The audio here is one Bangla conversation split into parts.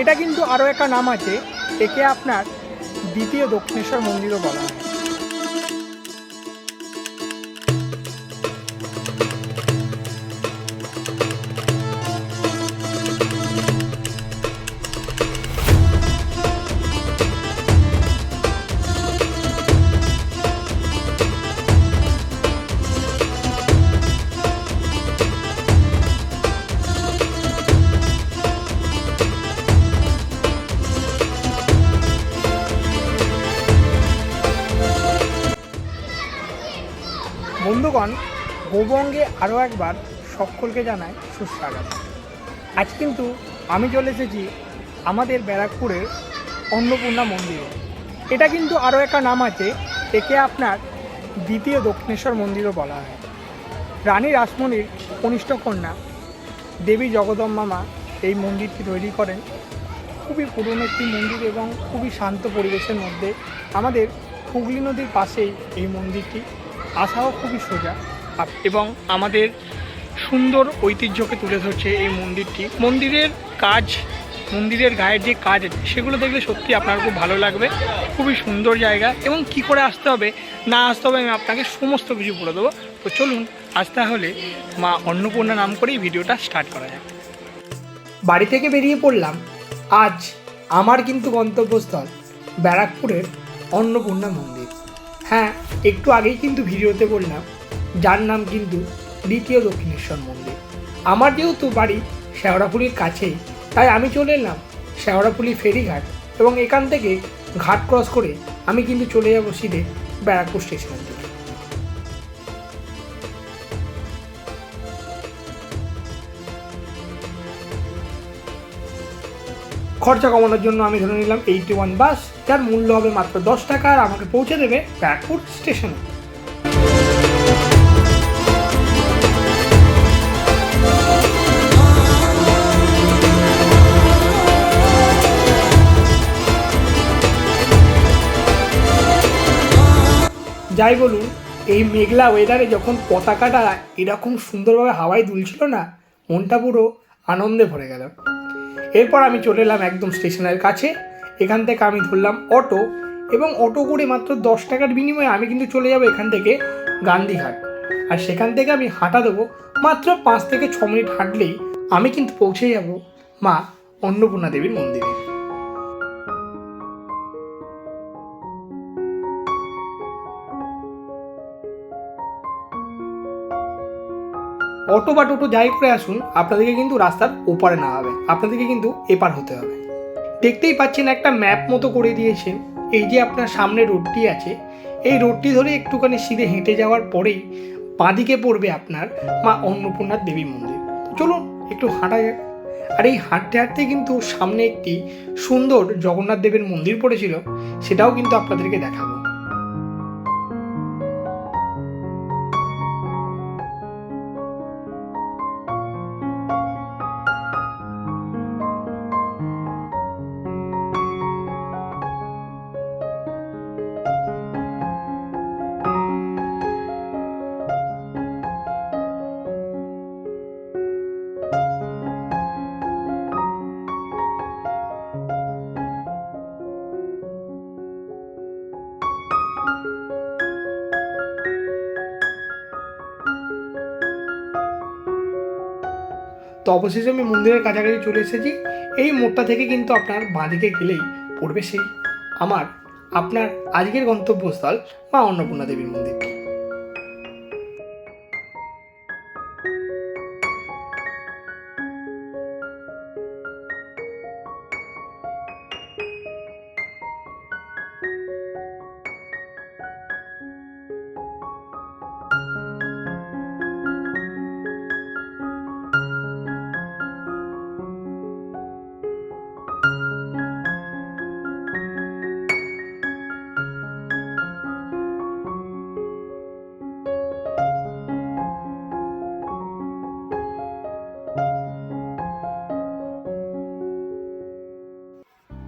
এটা কিন্তু আরও একটা নাম আছে একে আপনার দ্বিতীয় দক্ষিণেশ্বর মন্দিরও বলা হয়। গোবঙ্গে আরও একবার সকলকে জানায় সুস্বাগত। আজ কিন্তু আমি চলে এসেছি আমাদের ব্যারাকপুরের অন্নপূর্ণা মন্দিরে। এটা কিন্তু আরও একটা নাম আছে, একে আপনার দ্বিতীয় দক্ষিণেশ্বর মন্দিরও বলা হয়। রানী রাসমণির কনিষ্ঠ কন্যা, দেবী জগদম্বা মা এই মন্দিরটি তৈরি করেন। খুবই পুরনো একটি মন্দির এবং খুবই শান্ত পরিবেশের মধ্যে আমাদের হুগলি নদীর পাশেই এই মন্দিরটি। আসাও খুবই সোজা। এবং আমাদের সুন্দর ঐতিহ্যকে তুলে ধরছে এই মন্দিরটি। মন্দিরের কাজ, মন্দিরের গায়ের যে কাজ সেগুলো দেখলে সত্যি আপনার খুব ভালো লাগবে। খুবই সুন্দর জায়গা এবং কি করে আসতে হবে, না আসতে হবে আমি আপনাকে সমস্ত কিছু বলে দেবো। তো চলুন, আজ তাহলে মা অন্নপূর্ণা নাম করেই ভিডিওটা স্টার্ট করা যাক। বাড়ি থেকে বেরিয়ে পড়লাম। আজ আমার কিন্তু গন্তব্যস্থল ব্যারাকপুরের অন্নপূর্ণা মন্দির। হ্যাঁ একটু আগেই কিন্তু ভিডিওতে বললাম যার নাম কিন্তু দ্বিতীয় দক্ষিণেশ্বর মন্দির। আমার যেহেতু বাড়ি শেওড়াফুলির কাছেই, তাই আমি চলে এলাম শেওড়াফুলি ফেরিঘাট এবং এখান থেকে ঘাট ক্রস করে আমি কিন্তু চলে যাব সিধে ব্যারাকপুর স্টেশনের দিকে। খরচা কমানোর জন্য আমি ধরে নিলাম এইটি ওয়ান বাস যার মূল্য হবে মাত্র দশ টাকা আর আমাকে পৌঁছে দেবে ব্যারাকপুর স্টেশনে। যাই বলুন, এই মেঘলা ওয়েদারে যখন পতাকাটা এরকম সুন্দরভাবে হাওয়ায় দুলছিল না, মনটা পুরো আনন্দে ভরে গেল। এরপর আমি চলে এলাম একদম স্টেশনের কাছে। এখান থেকে আমি ধরলাম অটো এবং অটো করে মাত্র দশ টাকার বিনিময়ে আমি কিন্তু চলে যাব এখান থেকে গান্ধীঘাট। আর সেখান থেকে আমি হাঁটা দেবো মাত্র পাঁচ থেকে ছ মিনিট হাঁটলেই আমি কিন্তু পৌঁছে যাব মা অন্নপূর্ণা দেবীর মন্দিরে। অটো বা টোটো যাই করে আসুন, আপনাদেরকে কিন্তু রাস্তার ওপারে না হবে আপনাদেরকে কিন্তু এপার হতে হবে। দেখতেই পাচ্ছেন একটা ম্যাপ মতো করে দিয়েছেন। এই যে আপনার সামনে রোডটি আছে, এই রোডটি ধরে একটুখানি সিধে হেঁটে যাওয়ার পরেই বাঁদিকে পড়বে আপনার মা অন্নপূর্ণার দেবী মন্দির। চলুন, একটু হাঁটা যাক। আর এই হাঁটতে হাঁটতে কিন্তু সামনে একটি সুন্দর জগন্নাথ দেবের মন্দির পড়েছিল, সেটাও কিন্তু আপনাদেরকে দেখাবো। অবশেষে আমি মন্দিরের কাছাকাছি চলে এসেছি। এই মোড়টা থেকে কিন্তু আপনার বাঁদিকে গেলেই পড়বে সেই আমার, আপনার আজকের গন্তব্যস্থল মা অন্নপূর্ণা দেবীর মন্দির।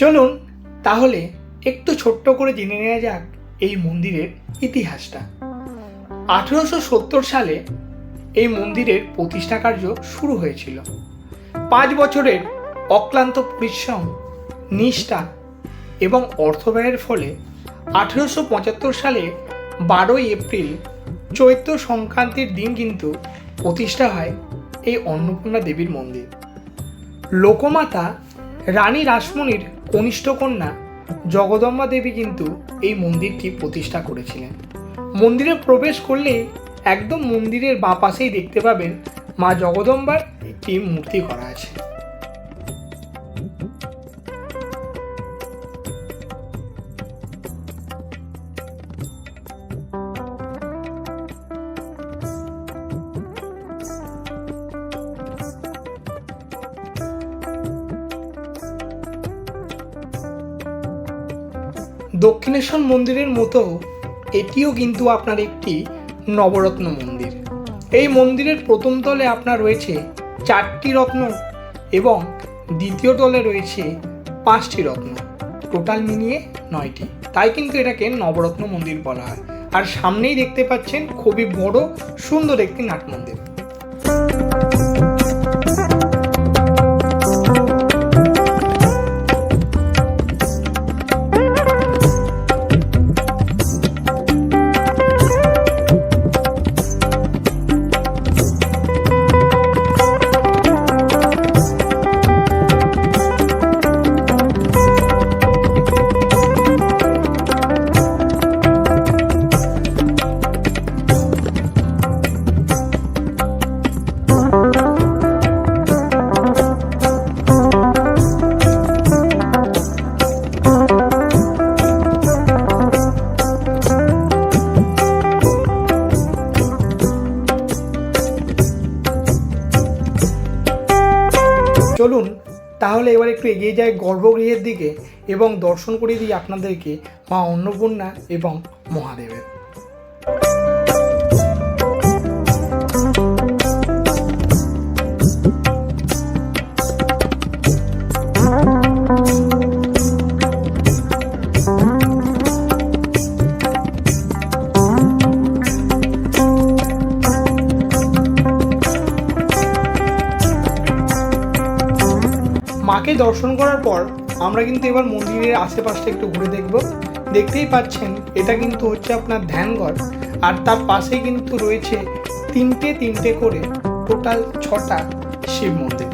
চলুন তাহলে একটু ছোট্ট করে জেনে নেওয়া যাক এই মন্দিরের ইতিহাসটা। আঠেরোশো সত্তর সালে এই মন্দিরের প্রতিষ্ঠা কার্য শুরু হয়েছিল। পাঁচ বছরের অক্লান্ত পরিশ্রম, নিষ্ঠা এবং অর্থব্যয়ের ফলে আঠেরোশো পঁচাত্তর সালে বারোই এপ্রিল চৈত্র সংক্রান্তির দিন কিন্তু প্রতিষ্ঠা হয় এই অন্নপূর্ণা দেবীর মন্দির। লোকমাতা রানী রাসমণির কনিষ্ঠ কন্যা জগদম্বা দেবী কিন্তু এই মন্দিরটি প্রতিষ্ঠা করেছিলেন। মন্দিরে প্রবেশ করলে একদম মন্দিরের বাঁ পাশেই দেখতে পাবেন মা জগদম্বার একটি মূর্তি করা আছে। দক্ষিণেশ্বর মন্দিরের মতো এটিও কিন্তু আপনার একটি নবরত্ন মন্দির। এই মন্দিরের প্রথম তলে আপনার রয়েছে চারটি রত্ন এবং দ্বিতীয় তলে রয়েছে পাঁচটি রত্ন। টোটাল মিলিয়ে নয়টি। তাই কিন্তু এটাকে নবরত্ন মন্দির বলা হয়। আর সামনেই দেখতে পাচ্ছেন খুবই বড়, সুন্দর একটি নাট মন্দির। চলুন, তাহলে এবার একটু এগিয়ে যাই গর্ভগৃহের দিকে এবং দর্শন করিয়ে দিই আপনাদেরকে মা অন্নপূর্ণা এবং মহাদেবের। দর্শন করার পর আমরা কিন্তু এবার মন্দিরের আশেপাশটা একটু ঘুরে দেখব। দেখতেই পাচ্ছেন, এটা কিন্তু হচ্ছে আপনার ধ্যানঘর। আর তার পাশে কিন্তু রয়েছে তিনটে তিনটে করে টোটাল ছটা শিব মন্দির।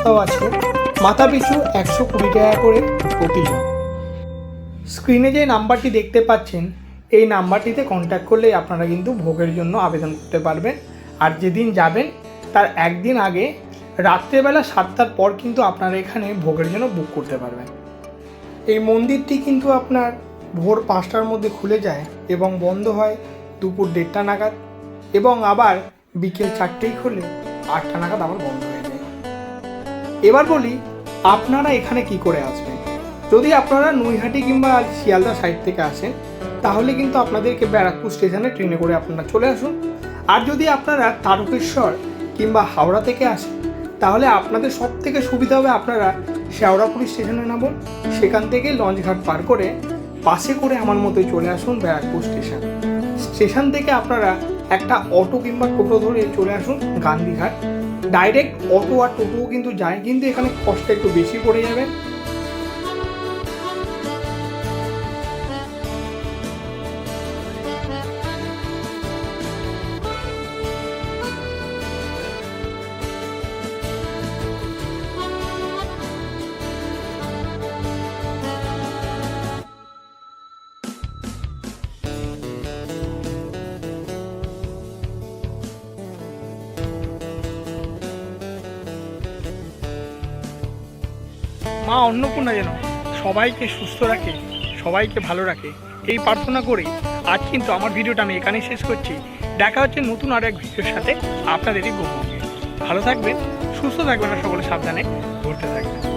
সুব্যবস্থাও আছে। মাথা পিছু একশো কুড়ি টাকা করে প্রতিজন। স্ক্রিনে যে নাম্বারটি দেখতে পাচ্ছেন, এই নাম্বারটিতে কন্ট্যাক্ট করলেই আপনারা কিন্তু ভোগের জন্য আবেদন করতে পারবেন। আর যেদিন যাবেন, তার একদিন আগে রাত্রেবেলা সাতটার পর কিন্তু আপনারা এখানে ভোগের জন্য বুক করতে পারবেন। এই মন্দিরটি কিন্তু আপনার ভোর পাঁচটার মধ্যে খুলে যায় এবং বন্ধ হয় দুপুর দেড়টা নাগাদ এবং আবার বিকেল চারটেই খুলে আটটা নাগাদ আবার বন্ধ হয়ে এবার বলি, আপনারা এখানে কি করে আসবেন? যদি আপনারা নৈহাটি কিংবা শিয়ালদা সাইড থেকে আসেন, তাহলে কিন্তু আপনাদেরকে ব্যারাকপুর স্টেশনে ট্রেনে করে আপনারা চলে আসুন। আর যদি আপনারা তারকেশ্বর কিংবা হাওড়া থেকে আসেন, তাহলে আপনাদের সব থেকে সুবিধা হবে আপনারা শেওড়াপুরি স্টেশনে নামুন। সেখান থেকে লঞ্চঘাট পার করে বাসে করে আমার মতোই চলে আসুন ব্যারাকপুর স্টেশন স্টেশন থেকে আপনারা একটা অটো কিংবা টোটো ধরে চলে আসুন গান্ধীঘাট। ডাইরেক্ট অটো আর টোটোও কিন্তু যায় কিন্তু এখানে কষ্ট একটু বেশি পড়ে যাবে। মা অন্নপূর্ণা যেন সবাইকে সুস্থ রাখে, সবাইকে ভালো রাখে। এই প্রার্থনা করে আজ কিন্তু আমার ভিডিওটা আমি এখানেই শেষ করছি। দেখা হচ্ছে নতুন আর এক ভিডিওর সাথে আপনাদেরই গোপন ভালো থাকবেন, সুস্থ থাকবেন আর সকলে সাবধানে ঘুরতে থাকবেন।